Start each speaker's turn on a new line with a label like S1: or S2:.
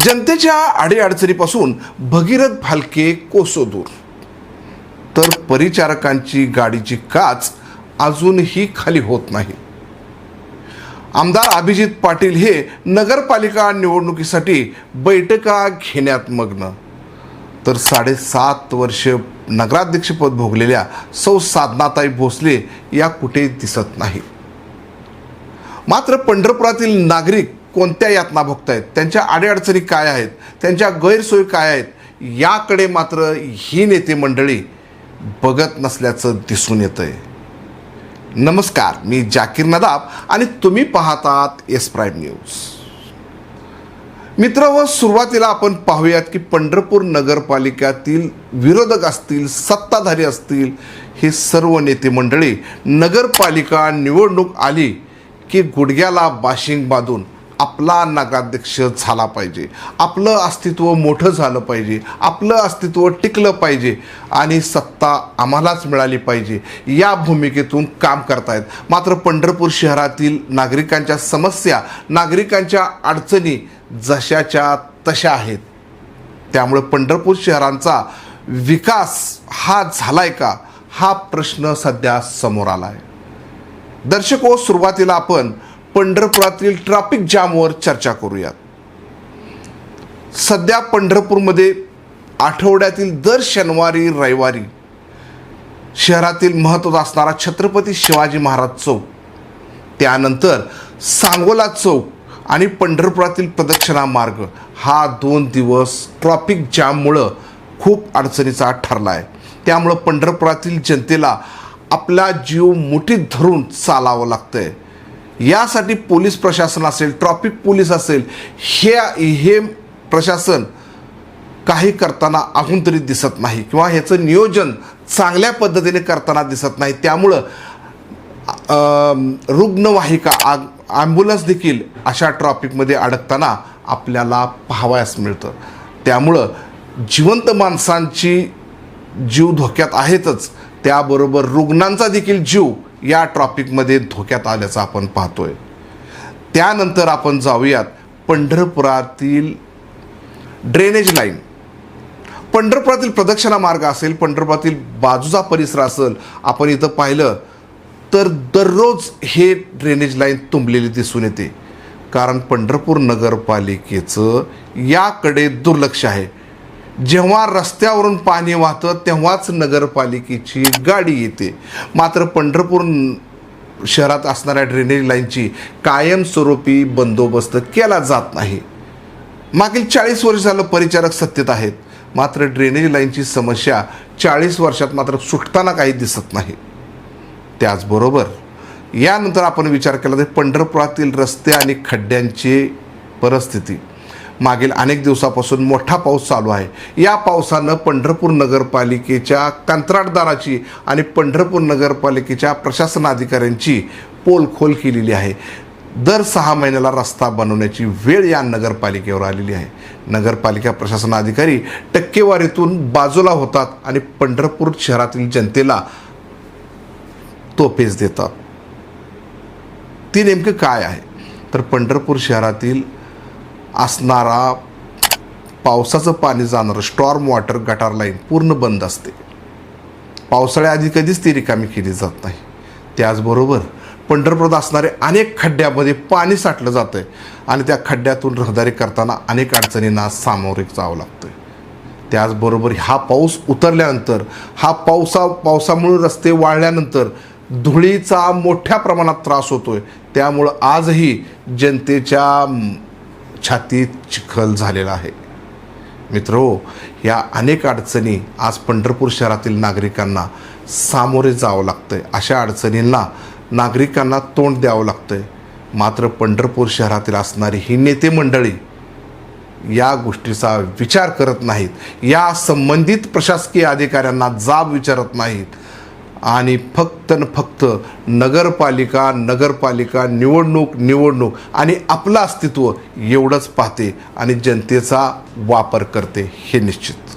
S1: जनतेच्या अडीअडचणीपासून भगीरथ भालके कोसो दूर. तर परिचारकांची गाडीची काच अजूनही खाली होत नाही. आमदार अभिजित पाटील हे नगरपालिका निवडणुकीसाठी बैठका घेण्यात मग्न. तर साडेसात वर्ष नगराध्यक्षपद भोगलेल्या सौ साधनाताई भोसले या कुठे दिसत नाही. मात्र पंढरपुरातील नागरिक कोणत्या यातना भोगतायत? त्यांच्या अडीअडचणी काय आहेत? त्यांच्या गैरसोयी काय आहेत? याकडे मात्र ही नेते मंडळी बघत नसल्याचं दिसून येतं आहे नमस्कार मी जाकीर नदाब आणि तुम्ही पाहतात एस प्राईम न्यूज. मित्र व सुरुवातीला आपण पाहूयात की पंढरपूर नगरपालिकातील विरोधक असतील सत्ताधारी असतील हे सर्व नेते मंडळी नगरपालिका निवडणूक आली की गुडघ्याला बाशिंग बांधून आपला नगराध्यक्ष झाला पाहिजे. आपलं अस्तित्व मोठं झालं पाहिजे. आपलं अस्तित्व टिकलं पाहिजे. आणि सत्ता आम्हालाच मिळाली पाहिजे. या भूमिकेतून काम करतायत. मात्र पंढरपूर शहरातील नागरिकांच्या समस्या नागरिकांच्या अडचणी जशाच्या तशा आहेत. त्यामुळे पंढरपूर शहरांचा विकास हा झालाय का? हा प्रश्न सध्या समोर आला आहे दर्शको हो, सुरुवातीला आपण पंढरपुरातील ट्रॅफिक जामवर चर्चा करूयात. सध्या पंढरपूरमध्ये आठवड्यातील दर शनिवारी रविवारी शहरातील महत्त्वाचा असणारा छत्रपती शिवाजी महाराज चौक त्यानंतर सांगोला चौक आणि पंढरपुरातील प्रदक्षिणा मार्ग हा दोन दिवस ट्रॉफिक जाममुळं खूप अडचणीचा ठरला आहे त्यामुळं पंढरपुरातील जनतेला आपला जीव मुठीत धरून चालावं लागतं आहे यासाठी पोलीस प्रशासन असेल ट्रॉफिक पोलीस असेल हे हे प्रशासन काही करताना अजून तरी दिसत नाही किंवा ह्याचं नियोजन चांगल्या पद्धतीने करताना दिसत नाही. त्यामुळं रुग्णवाहिका आ ॲम्ब्युलन्स देखील अशा ट्रॉफिकमध्ये अडकताना आपल्याला पाहावयास मिळतं. त्यामुळं जिवंत माणसांची जीव धोक्यात आहेतच. त्याबरोबर रुग्णांचा देखील जीव या ट्रॉपिकमध्ये धोक्यात आल्याचं आपण पाहतोय. त्यानंतर आपण जाऊयात पंढरपुरातील ड्रेनेज लाईन पंढरपुरातील प्रदक्षिणा मार्ग असेल पंढरपुरातील बाजूचा परिसर असेल आपण इथं पाहिलं तर दररोज हे ड्रेनेज लाईन तुंबलेली दिसून येते. कारण पंढरपूर नगरपालिकेचं याकडे दुर्लक्ष आहे. जेव्हा रस्त्यावरून पाणी वाहतं तेव्हाच नगरपालिकेची गाडी येते. मात्र पंढरपूर शहरात असणाऱ्या ड्रेनेज लाईनची कायमस्वरूपी बंदोबस्त केला जात नाही. मागील चाळीस वर्ष झालं परिचारक सत्तेत आहेत. मात्र ड्रेनेज लाईनची समस्या चाळीस वर्षात मात्र सुटताना काही दिसत नाही. त्याचबरोबर यानंतर आपण विचार केला तर पंढरपुरातील रस्ते आणि खड्ड्यांची परिस्थिती. मागील अनेक दिवसापासून मोठा पाऊस चालू आहे. या पावसानं पंढरपूर नगरपालिकेच्या कंत्राटदाराची आणि पंढरपूर नगरपालिकेच्या प्रशासनाधिकाऱ्यांची पोलखोल केलेली आहे. दर सहा महिन्याला रस्ता बनवण्याची वेळ या नगरपालिकेवर आलेली आहे. नगरपालिका प्रशासन अधिकारी टक्केवारीतून बाजूला होतात आणि पंढरपूर शहरातील जनतेला तोफेच देतात. ती नेमकं काय आहे? तर पंढरपूर शहरातील असणारा पावसाचं पाणी जाणारं स्टॉर्म वॉटर गटार लाईन पूर्ण बंद असते. पावसाळ्याआधी कधीच ती रिकामी केली जात नाही. त्याचबरोबर पंढरपूरात असणारे अनेक खड्ड्यामध्ये पाणी साठलं जातं आहे आणि त्या खड्ड्यातून रहदारी करताना अनेक अडचणींना सामोरे जावं लागतं त्याचबरोबर हा पाऊस उतरल्यानंतर हा पावसा पावसामुळे रस्ते वाळल्यानंतर धुळीचा मोठ्या प्रमाणात त्रास होतो आहे त्यामुळं आजही जनतेच्या छातीत चिखल झालेला आहे. मित्रो या अनेक अडचणी आज पंढरपूर शहरातील नागरिकांना सामोरे जावं लागतं आहे अशा अडचणींना नागरिकांना तोंड द्यावं लागतंय. मात्र पंढरपूर शहरातील असणारी ही नेते मंडळी या गोष्टीचा विचार करत नाहीत. या संबंधित प्रशासकीय अधिकाऱ्यांना जाब विचारत नाहीत. आणि फक्त न फक्त नगरपालिका नगरपालिका निवडणूक निवडणूक आणि आपलं अस्तित्व एवढंच पाहते आणि जनतेचा वापर करते हे निश्चित.